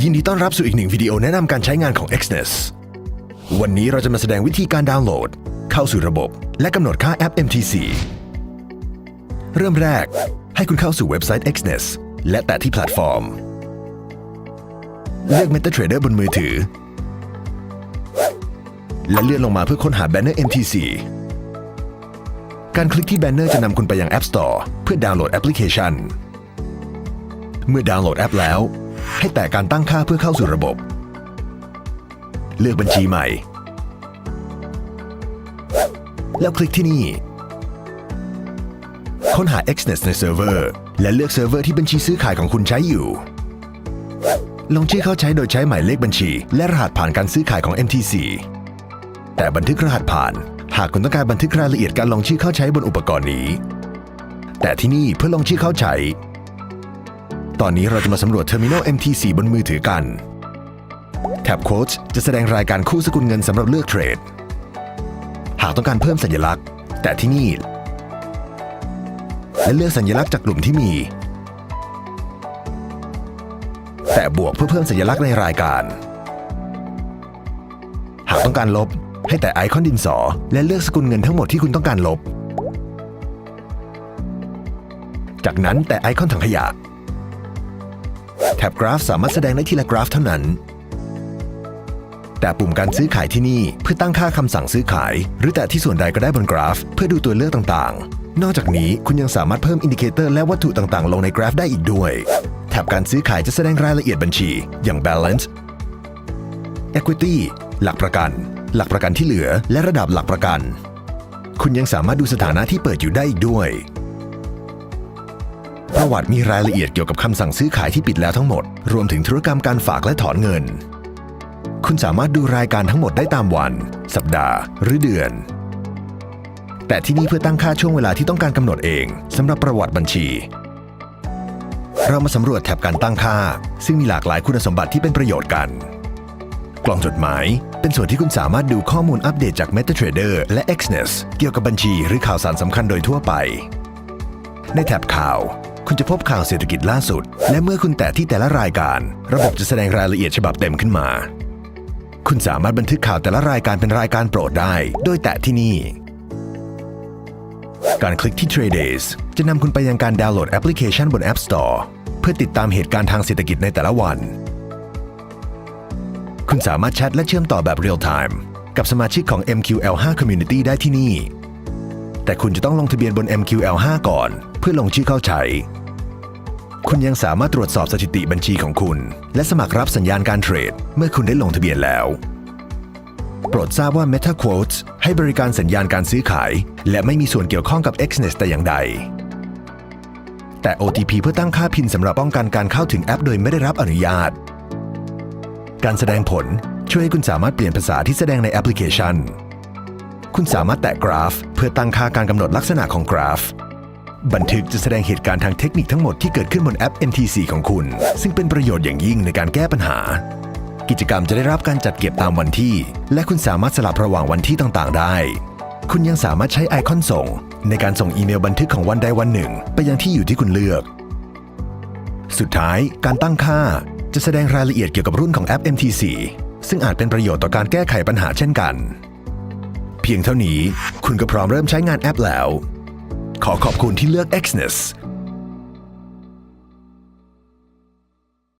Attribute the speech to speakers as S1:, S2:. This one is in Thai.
S1: ยินดีต้อนรับสู่อีกหนึ่งวิดีโอแนะนำการใช้งานของ Xness วันนี้เราจะมาแสดงวิธีการดาวน์โหลด เข้าสู่ระบบ และกำหนดค่าแอป MTC เริ่มแรก ให้คุณเข้าสู่เว็บไซต์ Xness และแตะที่แพลตฟอร์ม เลือก MetaTrader บนมือถือ และเลื่อนลงมาเพื่อค้นหาแบนเนอร์ MTC การคลิกที่แบนเนอร์จะนำคุณไปยัง App Store เพื่อดาวน์โหลดแอปพลิเคชัน เมื่อดาวน์โหลดแอปแล้ว ให้แตะการตั้งค่าเพื่อเข้าสู่ระบบ เลือกบัญชีใหม่ แล้วคลิกที่นี่ ค้นหา Xness ในเซิร์ฟเวอร์และเลือกเซิร์ฟเวอร์ที่บัญชีซื้อขายของคุณใช้อยู่ ลงชื่อเข้าใช้โดยใช้หมายเลขบัญชี และรหัสผ่านการซื้อขายของ MTC แต่บันทึกรหัสผ่าน หากคุณต้องการบันทึกรายละเอียดการลงชื่อเข้าใช้บนอุปกรณ์นี้ แต่ที่นี่เพื่อลงชื่อเข้าใช้ ตอนนี้เราจะมาสำรวจ Terminal MTC บนมือถือกัน แท็บ Quotes จะแสดงรายการคู่สกุลเงินสำหรับเลือกเทรด หากต้องการเพิ่มสัญลักษณ์ แต่ที่นี่ และเลือกสัญลักษณ์จากกลุ่มที่มี แต่บวกเพื่อเพิ่มสัญลักษณ์ในรายการ หากต้องการลบ ให้แต่ไอคอนดินสอ และเลือกสกุลเงินทั้งหมดที่คุณต้องการลบ จากนั้นแต่ไอคอนถังขยะ ท็บกราฟสามารถแสดงได้ทีละกราฟเท่านั้น แต่ปุ่มการซื้อขายที่นี่เพื่อตั้งค่าคำสั่งซื้อขาย หรือแต่ที่ส่วนใดก็ได้บนกราฟ เพื่อดูตัวเลือกต่างๆ นอกจากนี้คุณยังสามารถเพิ่มอินดิเคเตอร์และวัตถุต่างๆ ลงในกราฟได้อีกด้วย แท็บการซื้อขายจะแสดงรายละเอียดบัญชี อย่าง balance equity หลักประกัน หลักประกันที่เหลือ และระดับหลักประกัน คุณยังสามารถดูสถานะที่เปิดอยู่ได้อีกด้วย ประวัติมีรายละเอียดเกี่ยวกับคำสั่งซื้อขายที่ปิดแล้วทั้งหมด รวมถึงธุรกรรมการฝากและถอนเงิน คุณสามารถดูรายการทั้งหมดได้ตามวัน สัปดาห์ หรือเดือน แต่ที่นี่เพื่อตั้งค่าช่วงเวลาที่ต้องการกำหนดเองสำหรับประวัติบัญชี เรามาสำรวจแถบการตั้งค่า ซึ่งมีหลากหลายคุณสมบัติที่เป็นประโยชน์กัน กล่องจดหมาย เป็นส่วนที่คุณสามารถดูข้อมูลอัปเดตจาก MetaTrader และ Xness เกี่ยวกับบัญชีหรือข่าวสารสำคัญโดยทั่วไป ในแท็บข่าว คุณจะพบข่าวเศรษฐกิจล่าสุด และเมื่อคุณแตะที่แต่ละรายการ ระบบจะแสดงรายละเอียดฉบับเต็มขึ้นมา คุณสามารถบันทึกข่าวแต่ละรายการเป็นรายการโปรดได้ โดยแตะที่นี่ การคลิกที่ Trade Days จะนำคุณไปยังการดาวน์โหลดแอปพลิเคชันบน App Store เพื่อติดตามเหตุการณ์ทางเศรษฐกิจในแต่ละวัน คุณสามารถแชทและเชื่อมต่อแบบเรียลไทม์กับสมาชิกของ MQL5 Community ได้ที่นี่ แต่คุณจะต้องลงทะเบียนบน MQL5 ก่อน เพื่อลงชื่อเข้าใช้ คุณยังสามารถตรวจสอบสถิติบัญชีของคุณ และสมัครรับสัญญาณการเทรด เมื่อคุณได้ลงทะเบียนแล้ว โปรดทราบว่า MetaQuotes ให้บริการสัญญาณการซื้อขาย และไม่มีส่วนเกี่ยวข้องกับ Xness แต่อย่างใด แต่ OTP เพื่อตั้งค่าพินสำหรับป้องกันการเข้าถึงแอป โดยไม่ได้รับอนุญาต การแสดงผลช่วยให้คุณสามารถเปลี่ยนภาษาที่แสดงในแอปพลิเคชัน คุณสามารถแตะกราฟ เพื่อตั้งค่าการกำหนดลักษณะของกราฟ บันทึกจะแสดงเหตุการณ์ทางเทคนิคทั้งหมดที่เกิดขึ้นบนแอป MTC ของคุณ ซึ่งเป็นประโยชน์อย่างยิ่งในการแก้ปัญหา กิจกรรมจะได้รับการจัดเก็บตามวันที่ และคุณสามารถสลับระหว่างวันที่ต่างๆ ได้ คุณยังสามารถใช้ไอคอนส่ง ในการส่งอีเมลบันทึกของวันใดวันหนึ่ง ไปยังที่อยู่ที่คุณเลือก สุดท้ายการตั้งค่าจะแสดงรายละเอียดเกี่ยวกับรุ่นของแอป MTC ซึ่งอาจเป็นประโยชน์ต่อการแก้ไขปัญหาเช่นกัน เพียงเท่านี้คุณก็พร้อมเริ่มใช้งานแอปแล้ว ขอขอบคุณที่เลือก Xness